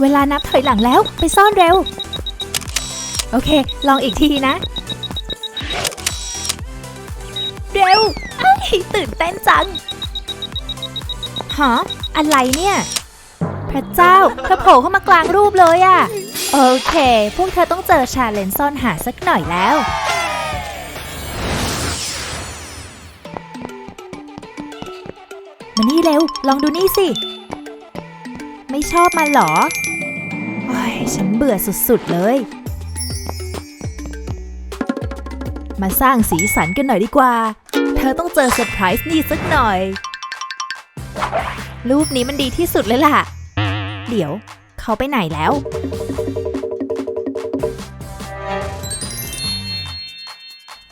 เวลานับถอยหลังแล้วไปซ่อนเร็ว โอเค ลองอีกทีนะ เร็วไอ้ยตื่นเต้นจังฮะอะไรเนี่ย พระเจ้าเธอโผล่เข้ามากลางรูปเลยอะโอเค พวกเธอต้องเจอชาเลนจ์ซ่อนหาสักหน่อยแล้วมานี่เร็ว ลองดูนี่สิ ไม่ชอบมันหรอ โอ้ยฉันเบื่อสุดๆเลย มาสร้างสีสันกันหน่อยดีกว่า เธอต้องเจอเซอร์ไพรส์นี่สักหน่อย รูปนี้มันดีที่สุดเลยล่ะ เดี๋ยวเขาไปไหนแล้ว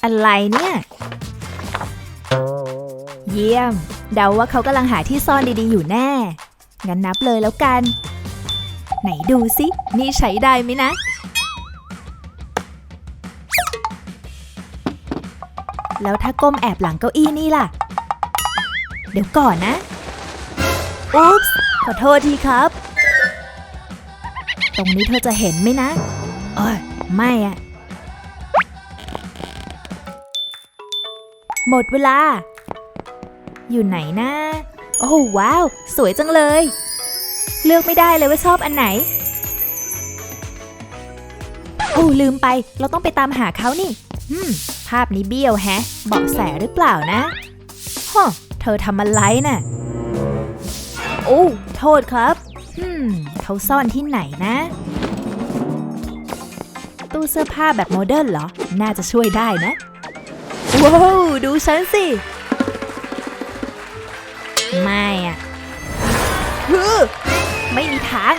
อะไรเนี่ย เยี่ยม เดาว่าเขากำลังหาที่ซ่อนดีๆอยู่แน่ งั้นนับเลยแล้วกัน ไหนดูสินี่ใช้ได้ไหมนะ แล้วถ้าก้มแอบหลังเก้าอี้นี่ล่ะ เดี๋ยวก่อนนะ อุ๊ปส์ขอโทษทีครับ ตรงนี้เธอจะเห็นไหมนะ เอยไม่อะหมดเวลา อยู่ไหนนะ โอ้โหว้าว สวยจังเลย เลือกไม่ได้เลยว่าชอบอันไหน โอ้ลืมไป เราต้องไปตามหาเขานี่อืม ภาพนี้เบี้ยวแฮะเบาะแสหรือเปล่านะฮะเธอทำอะไรน่ะ โอ้โทษครับอืมเขาซ่อนที่ไหนนะ ตู้เสื้อผ้าแบบโมเดิร์นเหรอ น่าจะช่วยได้นะ ว้าว ดูฉันสิ ไม่อะ ไม่มีทาง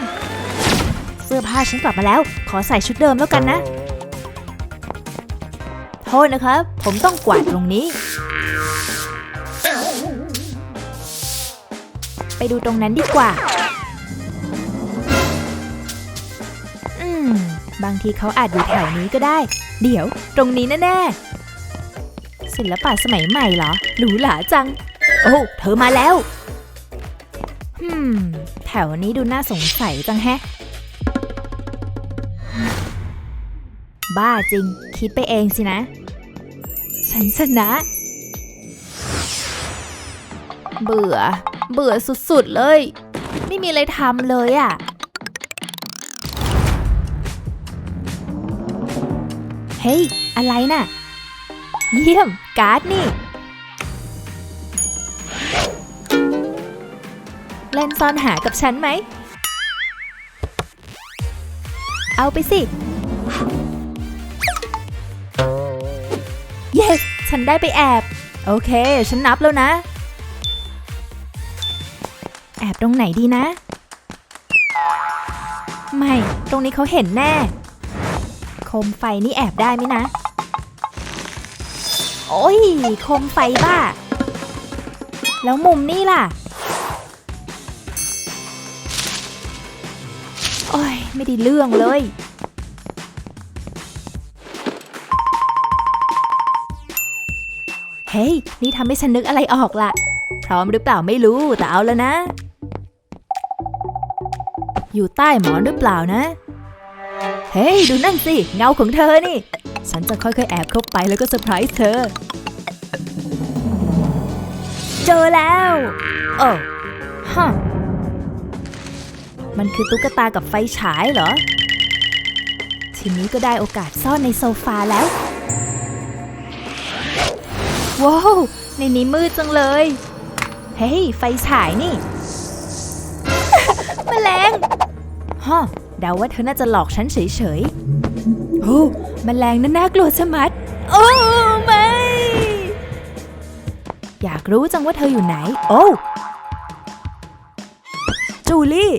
เสื้อผ้าฉันกลับมาแล้ว ขอใส่ชุดเดิมแล้วกันนะ โทษนะครับ ผมต้องกวาดตรงนี้ ไปดูตรงนั้นดีกว่า อืม บางทีเขาอาจอยู่แถวนี้ก็ได้ เดี๋ยว ตรงนี้แน่ๆศิลปะสมัยใหม่เหรอหรูหราจัง โอ้ เธอมาแล้วอืมแถวนี้ดูน่าสงสัยจังแฮะ บ้าจริง คิดไปเองสินะ ฉันชนะ เบื่อ เบื่อสุดๆเลย ไม่มีอะไรทำเลยอะ่ะเฮ้ย อะไรน่ะ เยี่ยม การ์ดนี่ เล่นซ่อนหากับฉันไหม เอาไปสิ เย้ ฉันได้ไปแอบ โอเค ฉันนับแล้วนะ แอบตรงไหนดีนะ ไม่ ตรงนี้เขาเห็นแน่ โคมไฟนี่แอบได้ไหมนะ โอ้ย โคมไฟบ้า แล้วมุมนี่ล่ะ โอ้ย ไม่ได้เรื่องเลย เฮ้ย นี่ทำให้ฉันนึกอะไรออกล่ะ พร้อมหรือเปล่าไม่รู้ แต่เอาแล้วนะ อยู่ใต้หมอนหรือเปล่านะ เฮ้ย ดูนั่นสิ เงาของเธอนี่ ฉันจะค่อยๆ แอบเข้าไปแล้วก็เซอร์ไพรส์เธอ เจอแล้ว โอ้ฮะ มันคือตุ๊กตากับไฟฉายเหรอ ทีนี้ก็ได้โอกาสซ่อนในโซฟาแล้ว ว้าว ในนี้มืดจังเลย เฮ้ย ไฟฉายนี่มแมลงฮะเดาว่าเธอน่าจะหลอกฉันเฉยๆโอ้มแมลงนั่นน่ากลัวชะมัด โอ้ไม่ อยากรู้จังว่าเธออยู่ไหน โอ้จูลี่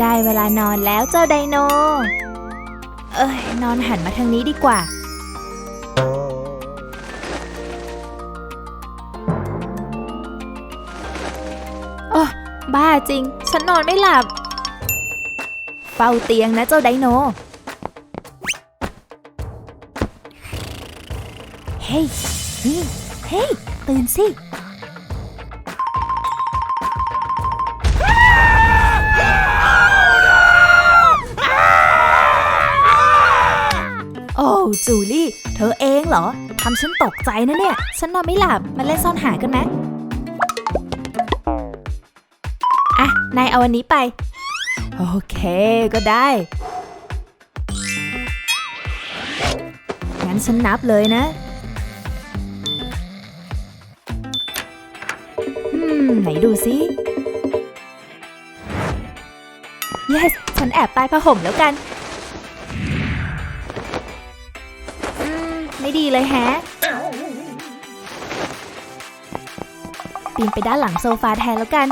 ได้เวลานอนแล้วเจ้าไดโน เอ้ย นอนหันมาทางนี้ดีกว่า โอ้บ้าจริง ฉันนอนไม่หลับ เฝ้าเตียงนะเจ้าไดโน เฮ้ยนี่เฮ้ย ตื่นสิ จูลี่ เธอเองเหรอทำฉันตกใจนะเนี่ย ฉันนอนไม่หลับ มาเล่นซ่อนหากันไหมอะ นายเอาอันนี้ไป โอเคก็ได้ งั้นฉันนับเลยนะ อืม ไหนดูสิ yes ฉันแอบใต้ผ้าห่มแล้วกัน ดีเลยแฮะ ปีนไปด้านหลังโซฟาแทนแล้วกัน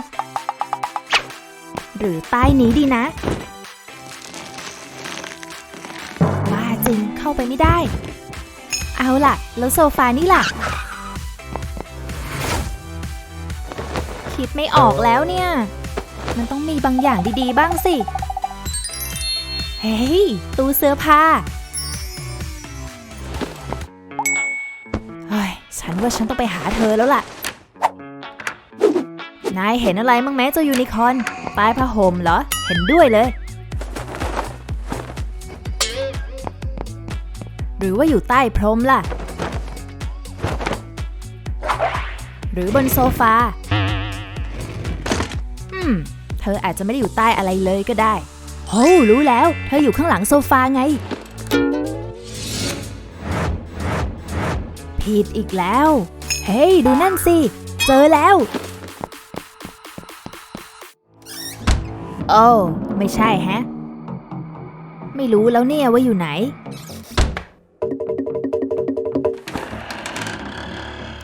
หรือใต้นี้ดีนะว่าจริงเข้าไปไม่ได้ เอาล่ะ แล้วโซฟานี่ล่ะ คิดไม่ออกแล้วเนี่ย มันต้องมีบางอย่างดีๆบ้างสิ เฮ้ย ตู้เสื้อผ้า ฉันว่าฉันต้องไปหาเธอแล้วล่ะ นายเห็นอะไรมั้งแม้เจ้ายูนิคอร์นใต้ผ้าห่มเหรอ เห็นด้วยเลย หรือว่าอยู่ใต้พรมล่ะ หรือบนโซฟา อืม เธออาจจะไม่ได้อยู่ใต้อะไรเลยก็ได้โอ้รู้แล้ว เธออยู่ข้างหลังโซฟาไง ผิดอีกแล้ว เฮ้ย ดูนั่นสิ เจอแล้ว โอ้ไม่ใช่ฮะ ไม่รู้แล้วเนี่ยว่าอยู่ไหน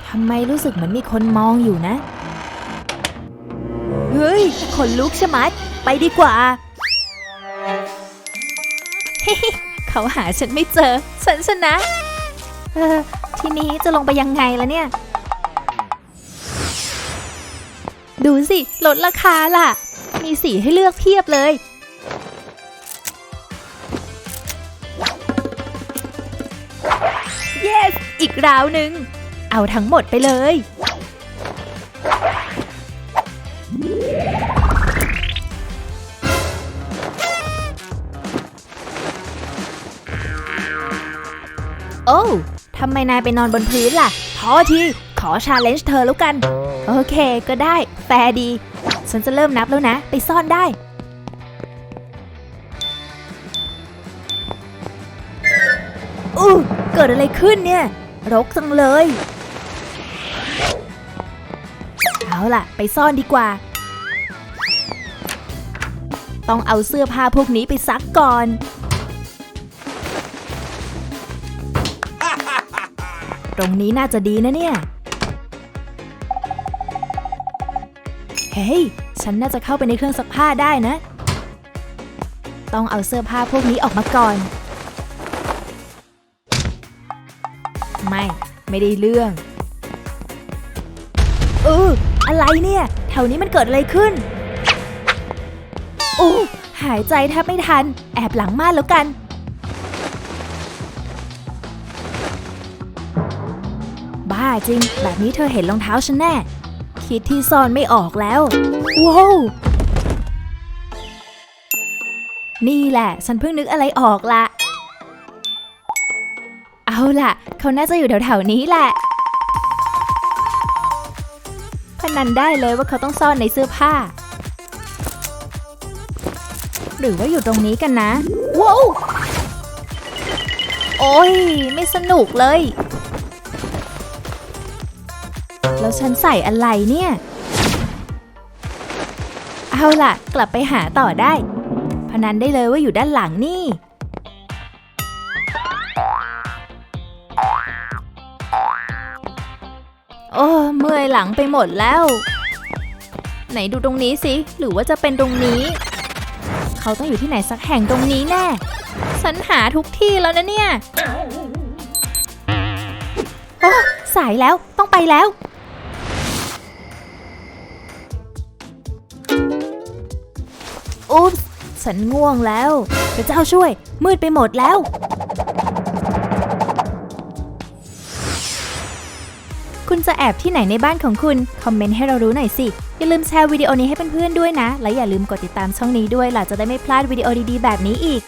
ทำไมรู้สึกเหมือนมีคนมองอยู่นะ เฮ้ย ขนลุกชะมัดไปดีกว่าเฮ้ยเขาหาฉันไม่เจอ ฉันชนะ ทีนี้จะลงไปยังไงล่ะเนี่ย ดูสิ ลดราคาล่ะ มีสีให้เลือกเพียบเลย yes อีกราวหนึ่ง เอาทั้งหมดไปเลย โอ้ ทำไมนายไปนอนบนพื้นล่ะพอที ขอชาเลนจ์เธอแล้วกัน โอเคก็ได้ แฟร์ดี ฉันจะเริ่มนับแล้วนะ ไปซ่อนได้ อู้เกิดอะไรขึ้นเนี่ย รกจังเลย เอาล่ะ ไปซ่อนดีกว่า ต้องเอาเสื้อผ้าพวกนี้ไปซักก่อน ตรงนี้น่าจะดีนะเนี่ย เฮ้ย ฉันน่าจะเข้าไปในเครื่องซักผ้าได้นะ ต้องเอาเสื้อผ้าพวกนี้ออกมาก่อน ไม่ ไม่ได้เรื่องเอออะไรเนี่ย แถวนี้มันเกิดอะไรขึ้นโอ้หายใจแทบไม่ทัน แอบหลังม่านแล้วกัน บ้าจริง แบบนี้เธอเห็นรองเท้าฉันแน่ คิดที่ซ่อนไม่ออกแล้ว ว้าว นี่แหละ ฉันเพิ่งนึกอะไรออกละ เอาล่ะ เขาน่าจะอยู่แถวๆนี้แหละพนันได้เลยว่าเขาต้องซ่อนในเสื้อผ้า หรือว่าอยู่ตรงนี้กันนะ ว้าว โอ้ย ไม่สนุกเลย แล้วฉันใส่อะไรเนี่ย เอาล่ะ กลับไปหาต่อได้ พนันได้เลยว่าอยู่ด้านหลังนี่ โอ้เมื่อยหลังไปหมดแล้ว ไหนดูตรงนี้สิ หรือว่าจะเป็นตรงนี้ เขาต้องอยู่ที่ไหนสักแห่งตรงนี้แน่ ฉันหาทุกที่แล้วนะเนี่ย โอ้สายแล้วต้องไปแล้ว อุ๊บฉันง่วงแล้ว พระเจ้าช่วย มืดไปหมดแล้ว คุณจะแอบที่ไหนในบ้านของคุณ คอมเมนต์ให้เรารู้หน่อยสิ อย่าลืมแชร์วิดีโอนี้ให้เพื่อนๆด้วยนะ และอย่าลืมกดติดตามช่องนี้ด้วยล่ะจะได้ไม่พลาดวิดีโอดีๆ แบบนี้อีก